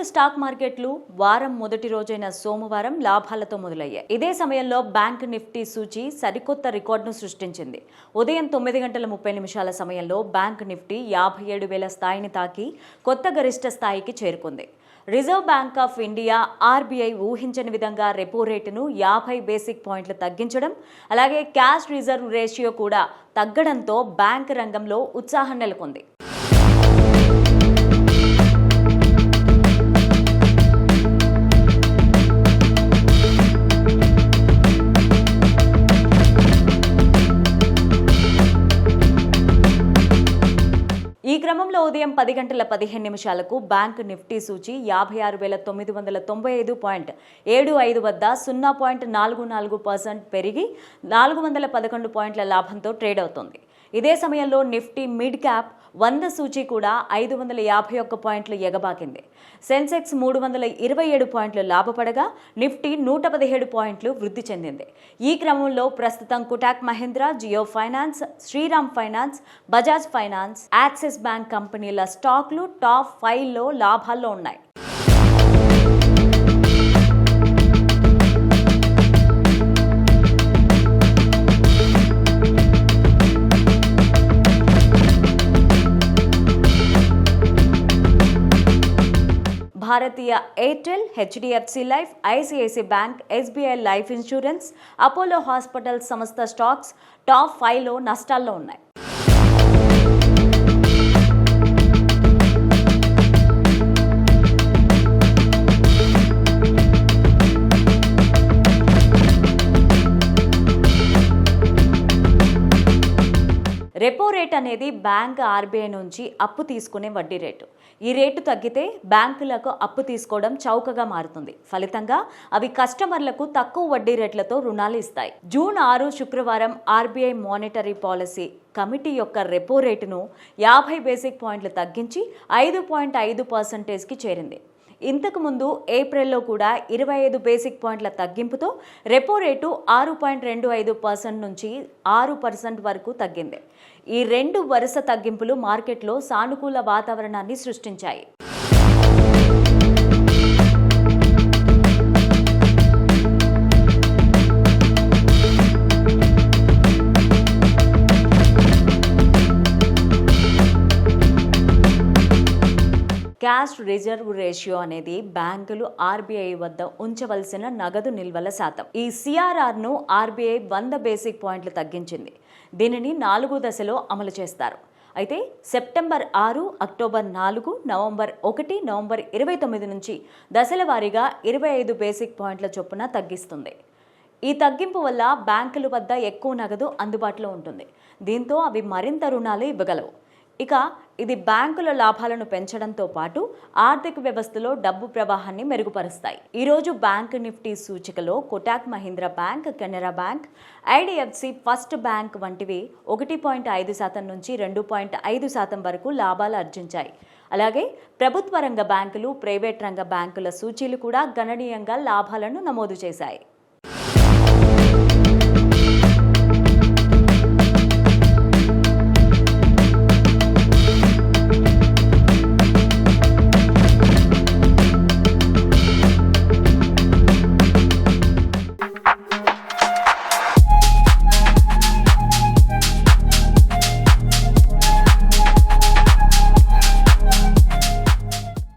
భారత స్టాక్ మార్కెట్లు వారం మొదటి రోజైన సోమవారం లాభాలతో మొదలయ్యాయి. ఇదే సమయంలో బ్యాంక్ నిఫ్టీ సూచి సరికొత్త రికార్డును సృష్టించింది. ఉదయం తొమ్మిది గంటల ముప్పై నిమిషాల సమయంలో బ్యాంక్ నిఫ్టీ యాభై ఏడు వేల స్థాయిని తాకి కొత్త గరిష్ట స్థాయికి చేరుకుంది. Reserve bank of India RBI ఊహించని విధంగా రెపో రేటును యాభై బేసిక్ పాయింట్లు తగ్గించడం అలాగే క్యాష్ రిజర్వ్ రేషియో కూడా తగ్గడంతో బ్యాంక్ రంగంలో ఉత్సాహం నెలకొంది. ఈ క్రమంలో ఉదయం పది గంటల పదిహేను నిమిషాలకు బ్యాంక్ నిఫ్టీ సూచి యాభై ఆరు వేల తొమ్మిది వందల తొంభై ఐదు పాయింట్ ఏడు ఐదు వద్ద సున్నా పాయింట్ నాలుగు నాలుగు పర్సెంట్ పెరిగి నాలుగు వందల పదకొండు పాయింట్ల లాభంతో ట్రేడ్ అవుతోంది. ఇదే సమయంలో నిఫ్టీ మిడ్ క్యాప్ వంద సూచి కూడా ఐదు వందల యాభై ఒక్క పాయింట్లు ఎగబాకింది. సెన్సెక్స్ మూడు వందల ఇరవై ఏడు పాయింట్లు లాభపడగా నిఫ్టీ నూట పదిహేడు పాయింట్లు వృద్ధి చెందింది. ఈ క్రమంలో ప్రస్తుతం Kotak Mahindra Jio finance Shriram finance Bajaj finance Axis bank కంపెనీల స్టాక్లు టాప్ ఫైవ్లో లాభాల్లో ఉన్నాయి. Bharti Airtel HDFC life ICICI bank SBI life insurance Apollo hospital సంస్థ స్టాక్స్ టాప్ ఫైవ్లో నష్టాల్లో ఉన్నాయి. రెపో రేట్ అనేది బ్యాంక్ ఆర్బీఐ నుంచి అప్పు తీసుకునే వడ్డీ రేటు. ఈ రేటు తగ్గితే బ్యాంకులకు అప్పు తీసుకోవడం చౌకగా మారుతుంది. ఫలితంగా అవి కస్టమర్లకు తక్కువ వడ్డీ రేట్లతో రుణాలు ఇస్తాయి. జూన్ ఆరు శుక్రవారం ఆర్బీఐ మానిటరీ పాలసీ కమిటీ యొక్క రెపో రేటును యాభై బేసిక్ పాయింట్లు తగ్గించి ఐదు పాయింట్ ఐదు పర్సెంటేజ్కి చేరింది. ఇంతకు ముందు ఏప్రిల్లో కూడా ఇరవై ఐదు బేసిక్ పాయింట్ల తగ్గింపుతో రెపో రేటు ఆరు పాయింట్ రెండు ఐదు పర్సెంట్ నుంచి ఆరు పర్సెంట్ వరకు తగ్గింది. ఈ రెండు వరుస తగ్గింపులు మార్కెట్లో సానుకూల వాతావరణాన్ని సృష్టించాయి. క్యాష్ రిజర్వ్ రేషియో అనేది బ్యాంకులు ఆర్బీఐ వద్ద ఉంచవలసిన నగదు నిల్వల శాతం. ఈ సిఆర్ఆర్ను ఆర్బీఐ వంద బేసిక్ పాయింట్లు తగ్గించింది. దీనిని నాలుగు దశలో అమలు చేస్తారు. అయితే సెప్టెంబర్ ఆరు అక్టోబర్ నాలుగు నవంబర్ ఒకటి నవంబర్ ఇరవై తొమ్మిది నుంచి దశల వారీగా ఇరవై ఐదు బేసిక్ పాయింట్ల చొప్పున తగ్గిస్తుంది. ఈ తగ్గింపు వల్ల బ్యాంకుల వద్ద ఎక్కువ నగదు అందుబాటులో ఉంటుంది. దీంతో అవి మరింత రుణాలు ఇవ్వగలవు. ఇక ఇది బ్యాంకుల లాభాలను పెంచడంతో పాటు ఆర్థిక వ్యవస్థలో డబ్బు ప్రవాహాన్ని మెరుగుపరుస్తాయి. ఈరోజు bank Nifty సూచికలో Kotak Mahindra bank Canara bank IDFC first bank వంటివి ఒకటి పాయింట్ ఐదు శాతం నుంచి రెండు పాయింట్ ఐదు శాతం వరకు లాభాలు ఆర్జించాయి. అలాగే ప్రభుత్వ రంగ బ్యాంకులు ప్రైవేట్ రంగ బ్యాంకుల సూచీలు కూడా గణనీయంగా లాభాలను నమోదు చేశాయి.